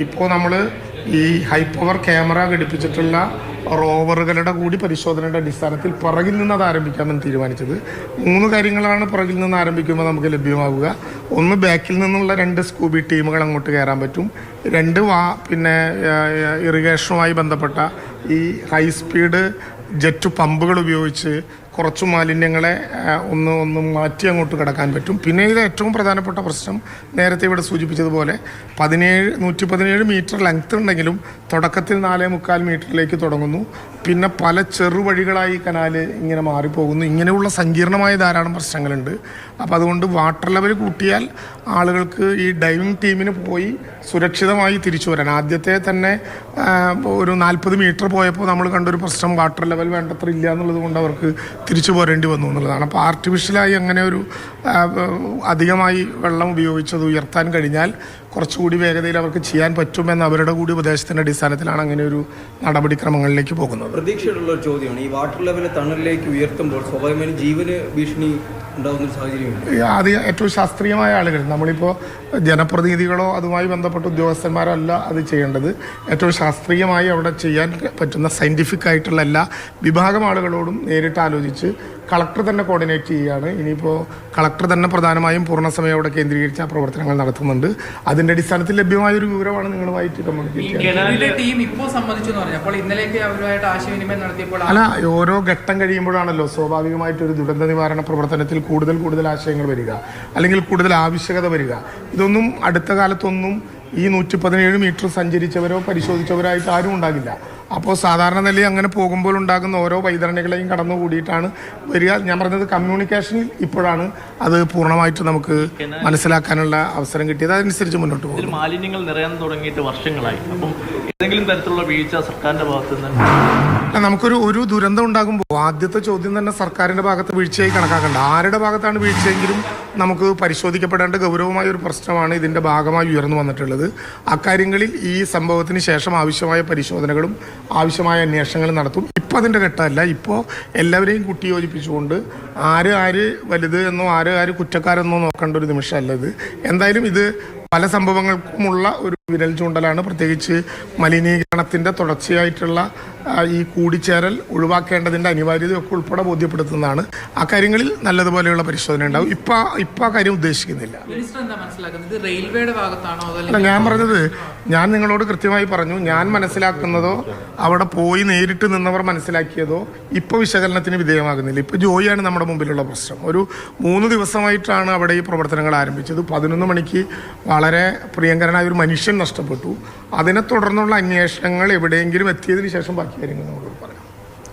ഇപ്പോൾ നമ്മൾ ഈ ഹൈ പവർ ക്യാമറ ഘടിപ്പിച്ചിട്ടുള്ള റോവറുകളുടെ കൂടി പരിശോധനയുടെ അടിസ്ഥാനത്തിൽ പുറകിൽ നിന്ന് അത് ആരംഭിക്കാമെന്ന് തീരുമാനിച്ചത്. മൂന്ന് കാര്യങ്ങളാണ് പുറകിൽ നിന്ന് ആരംഭിക്കുമ്പോൾ നമുക്ക് ലഭ്യമാവുക. ഒന്ന് ബാക്കിൽ നിന്നുള്ള രണ്ട് സ്കൂബി ടീമുകൾ അങ്ങോട്ട് കയറാൻ പറ്റും. രണ്ട് വാ പിന്നെ ഇറിഗേഷനുമായി ബന്ധപ്പെട്ട ഈ ഹൈ സ്പീഡ് ജെറ്റ് പമ്പുകൾ ഉപയോഗിച്ച് കുറച്ച് മാലിന്യങ്ങളെ ഒന്ന് ഒന്ന് മാറ്റി അങ്ങോട്ട് കിടക്കാൻ പറ്റും. പിന്നെ ഇത് ഏറ്റവും പ്രധാനപ്പെട്ട പ്രശ്നം നേരത്തെ ഇവിടെ സൂചിപ്പിച്ചതുപോലെ പതിനേഴ് നൂറ്റി പതിനേഴ് മീറ്റർ ലെങ്ത് ഉണ്ടെങ്കിലും തുടക്കത്തിൽ നാലേ മുക്കാൽ മീറ്ററിലേക്ക് തുടങ്ങുന്നു. പിന്നെ പല ചെറുവഴികളായി കനാൽ ഇങ്ങനെ മാറിപ്പോകുന്നു. ഇങ്ങനെയുള്ള സങ്കീർണമായ ധാരാളം പ്രശ്നങ്ങളുണ്ട്. അപ്പോൾ അതുകൊണ്ട് വാട്ടർ ലെവൽ കൂട്ടിയാൽ ആളുകൾക്ക് ഈ ഡൈവിംഗ് ടീമിന് പോയി സുരക്ഷിതമായി തിരിച്ചു വരാൻ. ആദ്യത്തെ തന്നെ ഒരു നാൽപ്പത് മീറ്റർ പോയപ്പോൾ നമ്മൾ കണ്ടൊരു പ്രശ്നം വാട്ടർ ലെവൽ വേണ്ടത്ര ഇല്ല എന്നുള്ളത് കൊണ്ട് അവർക്ക് തിരിച്ചു പോരേണ്ടി വന്നു എന്നുള്ളതാണ്. അപ്പോൾ ആർട്ടിഫിഷ്യലായി അങ്ങനെ ഒരു അധികമായി വെള്ളം ഉപയോഗിച്ചത് ഉയർത്താൻ കഴിഞ്ഞാൽ കുറച്ചുകൂടി വേഗതയിൽ അവർക്ക് ചെയ്യാൻ പറ്റുമെന്ന് അവരുടെ കൂടി ഉപദേശത്തിന്റെ അടിസ്ഥാനത്തിലാണ് അങ്ങനെ ഒരു നടപടിക്രമങ്ങളിലേക്ക് പോകുന്നത്. പ്രതീക്ഷയുള്ള ഒരു ചോദ്യമാണ്. ഈ വാട്ടർ ലെവൽ തണലിലേക്ക് ഉയർത്തുമ്പോൾ സ്വാഭാവികമായും ജീവന് ഭീഷണി അത് ഏറ്റവും ശാസ്ത്രീയമായ ആളുകൾ നമ്മളിപ്പോൾ ജനപ്രതിനിധികളോ അതുമായി ബന്ധപ്പെട്ട ഉദ്യോഗസ്ഥന്മാരോ അല്ല അത് ചെയ്യേണ്ടത്. ഏറ്റവും ശാസ്ത്രീയമായി അവിടെ ചെയ്യാൻ പറ്റുന്ന സയന്റിഫിക് ആയിട്ടുള്ള എല്ലാ വിഭാഗം ആളുകളോടും നേരിട്ട് ആലോചിച്ച് കളക്ടർ തന്നെ കോർഡിനേറ്റ് ചെയ്യുകയാണ്. ഇനിയിപ്പോൾ കളക്ടർ തന്നെ പ്രധാനമായും പൂർണസമയം അവിടെ കേന്ദ്രീകരിച്ച് ആ പ്രവർത്തനങ്ങൾ നടത്തുന്നുണ്ട്. അതിന്റെ അടിസ്ഥാനത്തിൽ ലഭ്യമായ ഒരു വിവരമാണ് നിങ്ങളുമായിട്ട് കമ്മ്യൂണിക്കേറ്റ് ചെയ്യുന്നത് അല്ല ഓരോ ഘട്ടം കഴിയുമ്പോഴാണല്ലോ സ്വാഭാവികമായിട്ട് ഒരു ദുരന്ത നിവാരണ പ്രവർത്തനത്തിൽ കൂടുതൽ കൂടുതൽ ആശയങ്ങൾ വരിക. അല്ലെങ്കിൽ കൂടുതൽ ആവശ്യകത വരിക. ഇതൊന്നും അടുത്ത കാലത്തൊന്നും ഈ നൂറ്റി പതിനേഴ് മീറ്റർ സഞ്ചരിച്ചവരോ പരിശോധിച്ചവരോ ആയിട്ട് ആരും ഉണ്ടാകില്ല. അപ്പോൾ സാധാരണ നിലയിൽ അങ്ങനെ പോകുമ്പോൾ ഉണ്ടാകുന്ന ഓരോ വൈതരണികളെയും കടന്നു കൂടിയിട്ടാണ് വരിക. ഞാൻ പറഞ്ഞത് കമ്മ്യൂണിക്കേഷനിൽ ഇപ്പോഴാണ് അത് പൂർണമായിട്ട് നമുക്ക് മനസ്സിലാക്കാനുള്ള അവസരം കിട്ടിയത്. അതനുസരിച്ച് മുന്നോട്ട് പോകും മാലിന്യങ്ങൾ നിറയാൻ തുടങ്ങിയിട്ട് വർഷങ്ങളായി. അപ്പം ഏതെങ്കിലും തരത്തിലുള്ള വീഴ്ച സർക്കാരിന്റെ ഭാഗത്ത് നിന്ന് നമുക്കൊരു ഒരു ദുരന്തം ഉണ്ടാകുമ്പോൾ ആദ്യത്തെ ചോദ്യം തന്നെ സർക്കാരിന്റെ ഭാഗത്ത് വീഴ്ചയായി കണക്കാക്കേണ്ട. ആരുടെ ഭാഗത്താണ് വീഴ്ചയെങ്കിലും നമുക്ക് പരിശോധിക്കപ്പെടേണ്ട ഗൗരവമായ ഒരു പ്രശ്നമാണ് ഇതിന്റെ ഭാഗമായി ഉയർന്നു വന്നിട്ടുള്ളത്. അക്കാര്യങ്ങളിൽ ഈ സംഭവത്തിന് ശേഷം ആവശ്യമായ പരിശോധനകളും ആവശ്യമായ അന്വേഷണങ്ങളും നടത്തും. ഇപ്പോൾ അതിന്റെ ഘട്ടമല്ല. ഇപ്പോൾ എല്ലാവരെയും കുട്ടി യോജിപ്പിച്ചുകൊണ്ട് ആര് ആര് വലുത് എന്നോ ആര് ആര് കുറ്റക്കാരെന്നോ നോക്കേണ്ട ഒരു നിമിഷമല്ല ഇത്. എന്തായാലും ഇത് പല സംഭവങ്ങൾക്കുമുള്ള ഒരു വിരൽ ചൂണ്ടലാണ്. പ്രത്യേകിച്ച് മലിനീകരണത്തിന്റെ തുടർച്ചയായിട്ടുള്ള ഈ കൂടിച്ചേരൽ ഒഴിവാക്കേണ്ടതിന്റെ അനിവാര്യതയൊക്കെ ഉൾപ്പെടെ ബോധ്യപ്പെടുത്തുന്നതാണ്. ആ കാര്യങ്ങളിൽ നല്ലതുപോലെയുള്ള പരിശോധന ഉണ്ടാവും. ഇപ്പം ഇപ്പം ആ കാര്യം ഉദ്ദേശിക്കുന്നില്ല. അല്ല ഞാൻ പറഞ്ഞത് ഞാൻ നിങ്ങളോട് കൃത്യമായി പറഞ്ഞു ഞാൻ മനസ്സിലാക്കുന്നതോ അവിടെ പോയി നേരിട്ട് നിന്നവർ മനസ്സിലാക്കിയതോ ഇപ്പോൾ വിശകലനത്തിന് വിധേയമാകുന്നില്ല. ഇപ്പോൾ ജോയിയാണ് നമ്മുടെ മുമ്പിലുള്ള പ്രശ്നം. ഒരു മൂന്ന് ദിവസമായിട്ടാണ് അവിടെ ഈ പ്രവർത്തനങ്ങൾ ആരംഭിച്ചത്. പതിനൊന്ന് മണിക്ക് വളരെ പ്രിയങ്കരനായ ഒരു മനുഷ്യൻ നഷ്ടപ്പെട്ടു. അതിനെ തുടർന്നുള്ള അന്വേഷണങ്ങൾ എവിടെയെങ്കിലും എത്തിയതിനു ശേഷം ബാക്കി കാര്യങ്ങൾ പറയാം